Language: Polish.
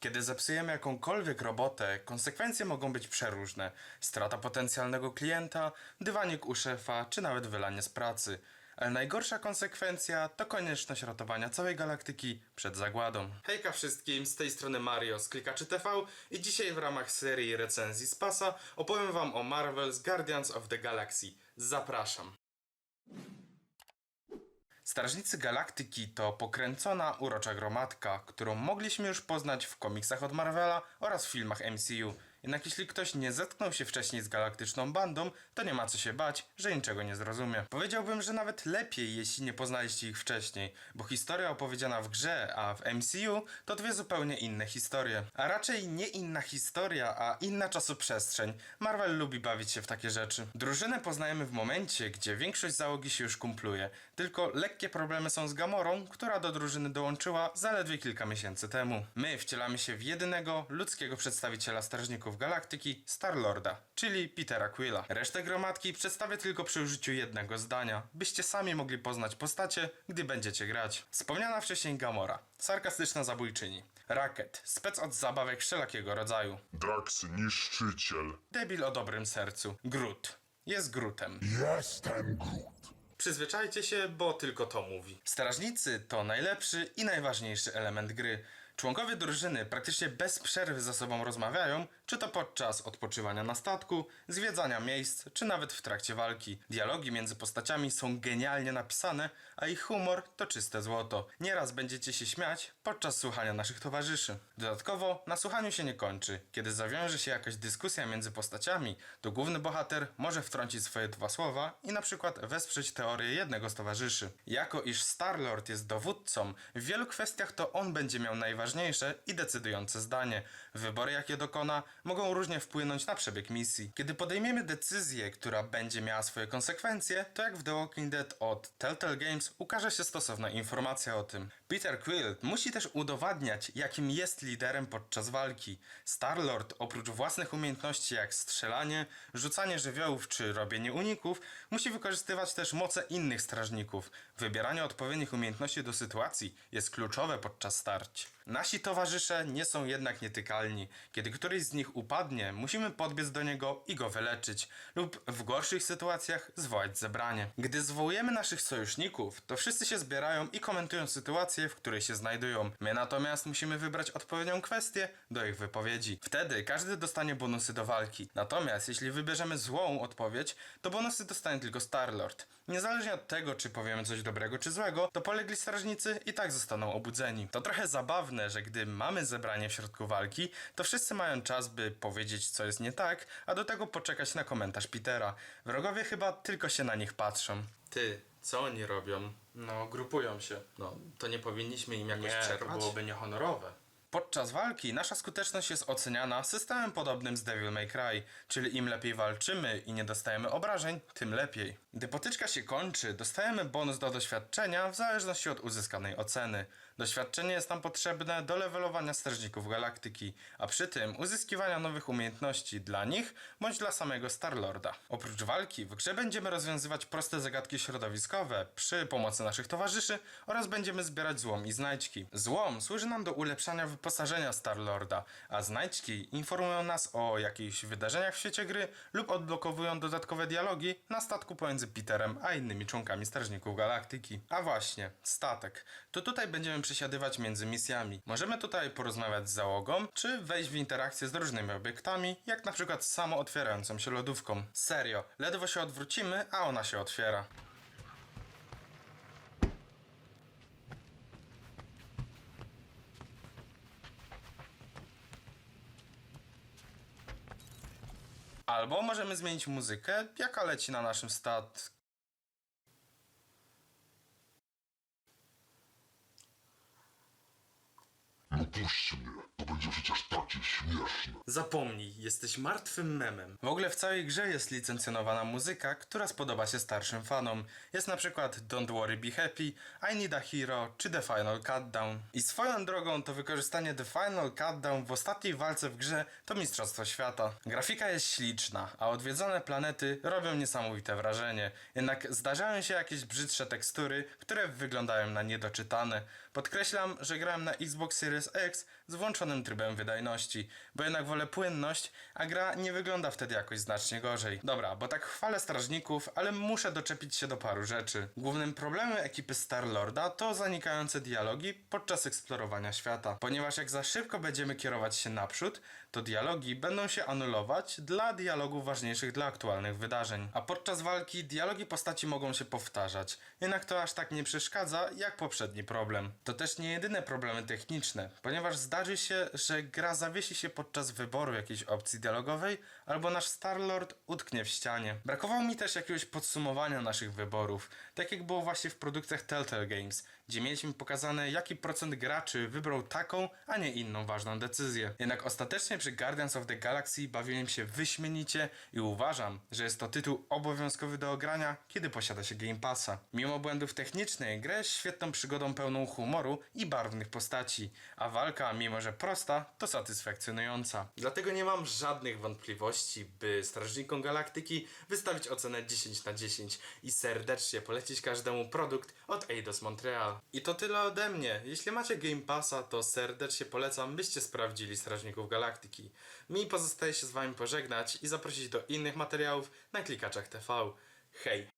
Kiedy zepsujemy jakąkolwiek robotę, konsekwencje mogą być przeróżne. Strata potencjalnego klienta, dywanik u szefa, czy nawet wylanie z pracy. Ale najgorsza konsekwencja to konieczność ratowania całej galaktyki przed zagładą. Hejka wszystkim, z tej strony Mario z Klikaczy TV i dzisiaj w ramach serii recenzji z pasa opowiem wam o Marvel's Guardians of the Galaxy. Zapraszam. Strażnicy Galaktyki to pokręcona, urocza gromadka, którą mogliśmy już poznać w komiksach od Marvela oraz filmach MCU. Jednak jeśli ktoś nie zetknął się wcześniej z galaktyczną bandą, to nie ma co się bać, że niczego nie zrozumie. Powiedziałbym, że nawet lepiej, jeśli nie poznaliście ich wcześniej, bo historia opowiedziana w grze, a w MCU to dwie zupełnie inne historie. A raczej nie inna historia, a inna czasoprzestrzeń. Marvel lubi bawić się w takie rzeczy. Drużynę poznajemy w momencie, gdzie większość załogi się już kumpluje. Tylko lekkie problemy są z Gamorą, która do drużyny dołączyła zaledwie kilka miesięcy temu. My wcielamy się w jedynego ludzkiego przedstawiciela strażników galaktyki, Star-Lorda, czyli Petera Quilla. Resztę gromadki przedstawię tylko przy użyciu jednego zdania, byście sami mogli poznać postacie, gdy będziecie grać. Wspomniana wcześniej Gamora, sarkastyczna zabójczyni. Racket, spec od zabawek wszelakiego rodzaju. Drax Niszczyciel. Debil o dobrym sercu. Groot. Jest Grootem. Jestem Groot. Przyzwyczajcie się, bo tylko to mówi. Strażnicy to najlepszy i najważniejszy element gry. Członkowie drużyny praktycznie bez przerwy ze sobą rozmawiają, czy to podczas odpoczywania na statku, zwiedzania miejsc, czy nawet w trakcie walki. Dialogi między postaciami są genialnie napisane, a ich humor to czyste złoto. Nieraz będziecie się śmiać podczas słuchania naszych towarzyszy. Dodatkowo na słuchaniu się nie kończy. Kiedy zawiąże się jakaś dyskusja między postaciami, to główny bohater może wtrącić swoje dwa słowa i na przykład wesprzeć teorię jednego z towarzyszy. Jako iż Star-Lord jest dowódcą, w wielu kwestiach to on będzie miał najważniejsze i decydujące zdanie. Wybory jakie dokona mogą różnie wpłynąć na przebieg misji. Kiedy podejmiemy decyzję, która będzie miała swoje konsekwencje, to jak w The Walking Dead od Telltale Games ukaże się stosowna informacja o tym. Peter Quill musi też udowadniać, jakim jest liderem podczas walki. Star-Lord oprócz własnych umiejętności jak strzelanie, rzucanie żywiołów czy robienie uników, musi wykorzystywać też moce innych strażników. Wybieranie odpowiednich umiejętności do sytuacji jest kluczowe podczas starć. Nasi towarzysze nie są jednak nietykalni. Kiedy któryś z nich upadnie, musimy podbiec do niego i go wyleczyć, lub w gorszych sytuacjach zwołać zebranie. Gdy zwołujemy naszych sojuszników, to wszyscy się zbierają i komentują sytuację, w której się znajdują. My natomiast musimy wybrać odpowiednią kwestię do ich wypowiedzi. Wtedy każdy dostanie bonusy do walki. Natomiast jeśli wybierzemy złą odpowiedź, to bonusy dostanie tylko Star-Lord. Niezależnie od tego, czy powiemy coś dobrego czy złego, to polegli strażnicy i tak zostaną obudzeni. To trochę zabawne, że gdy mamy zebranie w środku walki, to wszyscy mają czas, by powiedzieć, co jest nie tak, a do tego poczekać na komentarz Petera. Wrogowie chyba tylko się na nich patrzą. Ty, co oni robią? No, grupują się. No, to nie powinniśmy im jakoś Nie, przerwać? to byłoby niehonorowe. Podczas walki nasza skuteczność jest oceniana systemem podobnym z Devil May Cry, czyli im lepiej walczymy i nie dostajemy obrażeń, tym lepiej. Gdy potyczka się kończy, dostajemy bonus do doświadczenia w zależności od uzyskanej oceny. Doświadczenie jest nam potrzebne do levelowania strażników galaktyki, a przy tym uzyskiwania nowych umiejętności dla nich bądź dla samego Starlorda. Oprócz walki w grze będziemy rozwiązywać proste zagadki środowiskowe przy pomocy naszych towarzyszy oraz będziemy zbierać złom i znajdźki. Złom służy nam do ulepszania wyposażenia Starlorda, a znajdźki informują nas o jakichś wydarzeniach w świecie gry lub odblokowują dodatkowe dialogi na statku pomiędzy Peterem a innymi członkami Strażników Galaktyki. A właśnie, statek. To tutaj będziemy przesiadywać między misjami. Możemy tutaj porozmawiać z załogą, czy wejść w interakcję z różnymi obiektami, jak na przykład samo otwierającą się lodówką. Serio, ledwo się odwrócimy, a ona się otwiera. Albo możemy zmienić muzykę, jaka leci na naszym stat. No puść mnie, to będzie przecież takie śmieszne. Zapomnij, jesteś martwym memem. W ogóle w całej grze jest licencjonowana muzyka, która spodoba się starszym fanom. Jest na przykład Don't Worry Be Happy, I Need a Hero czy The Final Countdown. I swoją drogą to wykorzystanie The Final Countdown w ostatniej walce w grze to Mistrzostwo Świata. Grafika jest śliczna, a odwiedzone planety robią niesamowite wrażenie. Jednak zdarzają się jakieś brzydsze tekstury, które wyglądają na niedoczytane. Podkreślam, że grałem na Xbox Series Z włączonym trybem wydajności, bo jednak wolę płynność, a gra nie wygląda wtedy jakoś znacznie gorzej. Dobra, bo tak chwalę strażników, ale muszę doczepić się do paru rzeczy. Głównym problemem ekipy Star-Lorda to zanikające dialogi podczas eksplorowania świata, ponieważ jak za szybko będziemy kierować się naprzód, to dialogi będą się anulować dla dialogów ważniejszych dla aktualnych wydarzeń. A podczas walki dialogi postaci mogą się powtarzać, jednak to aż tak nie przeszkadza jak poprzedni problem. To też nie jedyne problemy techniczne, ponieważ zdarzy się, że gra zawiesi się podczas wyboru jakiejś opcji dialogowej, albo nasz Starlord utknie w ścianie. Brakowało mi też jakiegoś podsumowania naszych wyborów, tak jak było właśnie w produktach Telltale Games, gdzie mieliśmy pokazane jaki procent graczy wybrał taką, a nie inną ważną decyzję. Jednak ostatecznie przy Guardians of the Galaxy bawiłem się wyśmienicie i uważam, że jest to tytuł obowiązkowy do ogrania, kiedy posiada się Game Passa. Mimo błędów technicznych, jest świetną przygodą pełną humoru i barwnych postaci, a walka, mimo że prosta, to satysfakcjonująca. Dlatego nie mam żadnych wątpliwości, by Strażnikom Galaktyki wystawić ocenę 10 na 10 i serdecznie polecić każdemu produkt od Eidos Montreal. I to tyle ode mnie. Jeśli macie Game Passa, to serdecznie polecam, byście sprawdzili Strażników Galaktyki. Mi pozostaje się z wami pożegnać i zaprosić do innych materiałów na klikaczach TV. Hej!